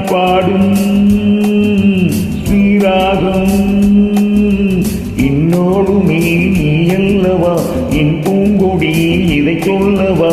நான் பாடும் ஸ்ரீராகம். இன்னோடுமே நீ அல்லவா? என் பூங்கொடி இதை சொல்லவா?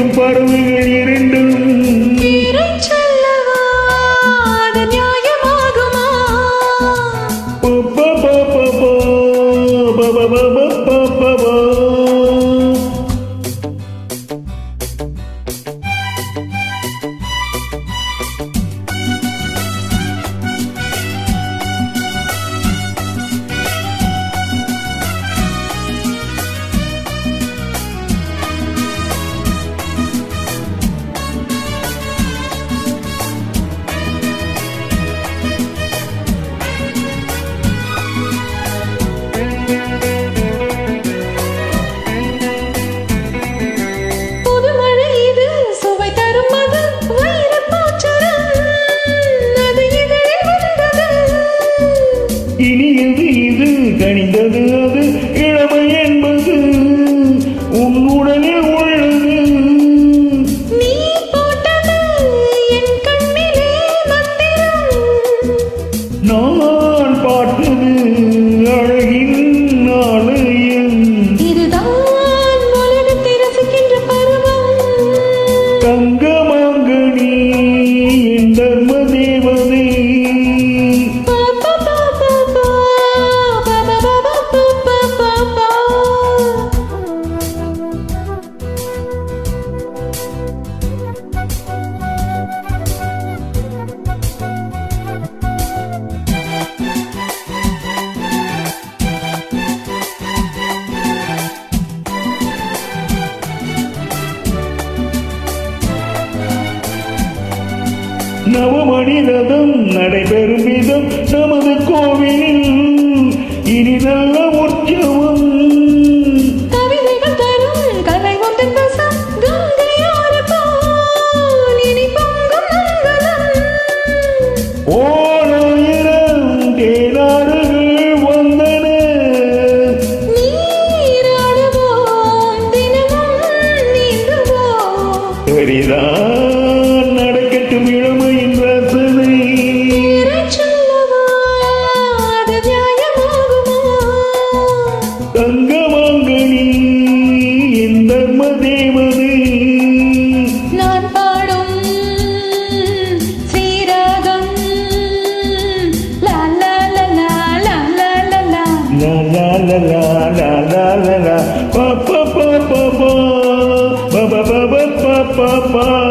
கட்டும் பறவைகள் இரண்டும் நியாயமாகுமா? இனி இது கணிந்தது நவமணி ரதம் நடைபெறும் விதம் நமது கோவிலில் இனி நல்ல உற்சவம். ஓராயிரம் la la la, ba ba pa pa pa, ba ba ba ba pa pa pa.